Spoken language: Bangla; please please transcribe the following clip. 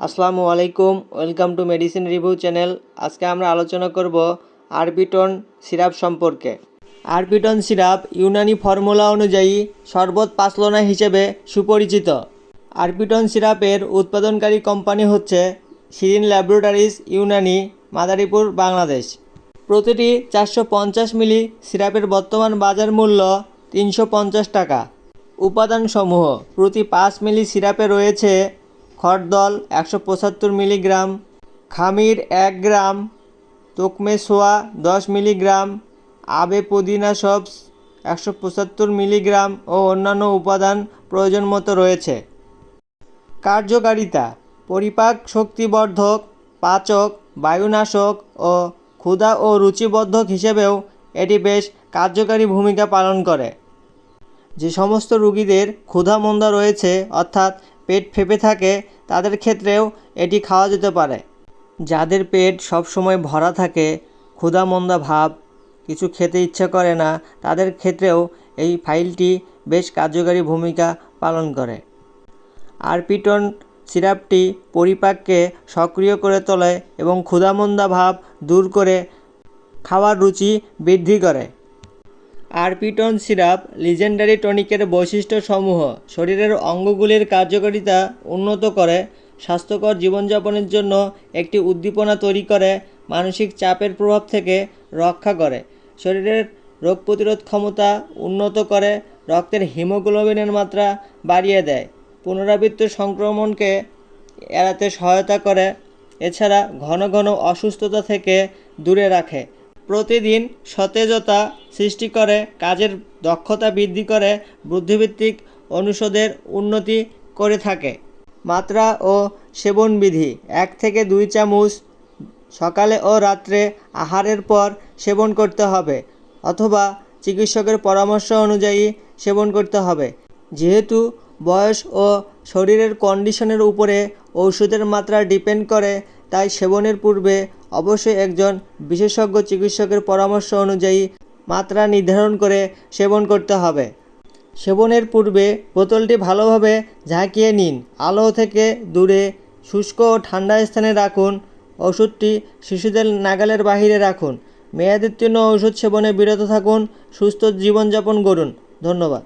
আসসালামু আলাইকুম, welcome to medicine review channel. আজকে আমরা আলোচনা করব আরবিটন সিরাপ সম্পর্কে। আরবিটন সিরাপ ইউনানি ফর্মুলা অনুযায়ী শরবত পাসলোনা হিসেবে সুপরিচিত। আরবিটন সিরাপের উৎপাদনকারী কোম্পানি হচ্ছে শিরিন ল্যাবরেটরিজ ইউনানি, মাদারীপুর, বাংলাদেশ। প্রতিটি চারশো পঞ্চাশ মিলি সিরাপের বর্তমান বাজার মূল্য তিনশো পঞ্চাশ টাকা। উপাদানসমূহ প্রতি পাঁচ মিলি সিরাপে রয়েছে খরদল একশো পঁচাত্তর মিলিগ্রাম, খামির এক গ্রাম, তোকমে সোয়া দশ মিলিগ্রাম, আবে পুদিনা সবস একশো পঁচাত্তর মিলিগ্রাম ও অন্যান্য উপাদান প্রয়োজন মতো রয়েছে। কার্যকারিতা, পরিপাক শক্তিবর্ধক, পাচক, বায়ুনাশক ও ক্ষুধা ও রুচিবর্ধক হিসেবেও এটি বেশ কার্যকারী ভূমিকা পালন করে। যে সমস্ত রুগীদের ক্ষুধামন্দা রয়েছে, অর্থাৎ পেট ফেপে থাকে, তাদের ক্ষেত্রেও এটি খাওয়া যেতে পারে। যাদের পেট সবসময় ভরা থাকে, ক্ষুধামন্দা ভাব, কিছু খেতে ইচ্ছা করে না, তাদের ক্ষেত্রেও এই ফাইলটি বেশ কার্যকারী ভূমিকা পালন করে। আরপিটন সিরাপটি পরিপাককে সক্রিয় করে তোলে এবং ক্ষুধামন্দা ভাব দূর করে খাওয়ার রুচি বৃদ্ধি করে। আরপিটন সিরাপ লিজেন্ডারি টনিকের বৈশিষ্ট্যসমূহ, শরীরের অঙ্গগুলির কার্যকারিতা উন্নত করে, স্বাস্থ্যকর জীবনযাপনের জন্য একটি উদ্দীপনা তৈরি করে, মানসিক চাপের প্রভাব থেকে রক্ষা করে, শরীরের রোগ প্রতিরোধ ক্ষমতা উন্নত করে, রক্তের হিমোগ্লোবিনের মাত্রা বাড়িয়ে দেয়, পুনরাবৃত্ত সংক্রমণকে এড়াতে সহায়তা করে, এছাড়া ঘন ঘন অসুস্থতা থেকে দূরে রাখে। প্রতিদিন সতেজতা সৃষ্টি করে, কাজের দক্ষতা বৃদ্ধি করে বুদ্ধিভিত্তিক অনুষদের উন্নতি করে থাকে। মাত্রা ও সেবনবিধি। এক থেকে দুই চামচ সকালে ও রাত্রে আহারের পর সেবন করতে হবে অথবা চিকিৎসকের পরামর্শ অনুযায়ী সেবন করতে হবে। যেহেতু বয়স ও শরীরের কন্ডিশনের উপরে ওষুধের মাত্রা ডিপেন্ড করে, তাই সেবনের পূর্বে অবশ্যই একজন বিশেষজ্ঞ চিকিৎসকের পরামর্শ অনুযায়ী মাত্রা নির্ধারণ করে সেবন করতে হবে। সেবনের পূর্বে বোতলটি ভালোভাবে ঝাঁকিয়ে নিন। আলো থেকে দূরে, শুষ্ক ও ঠান্ডা স্থানে রাখুন। ওষুধটি শিশুদের নাগালের বাহিরে রাখুন। মেয়াদের জন্য ওষুধ সেবনে বিরত থাকুন। সুস্থ জীবনযাপন করুন। ধন্যবাদ।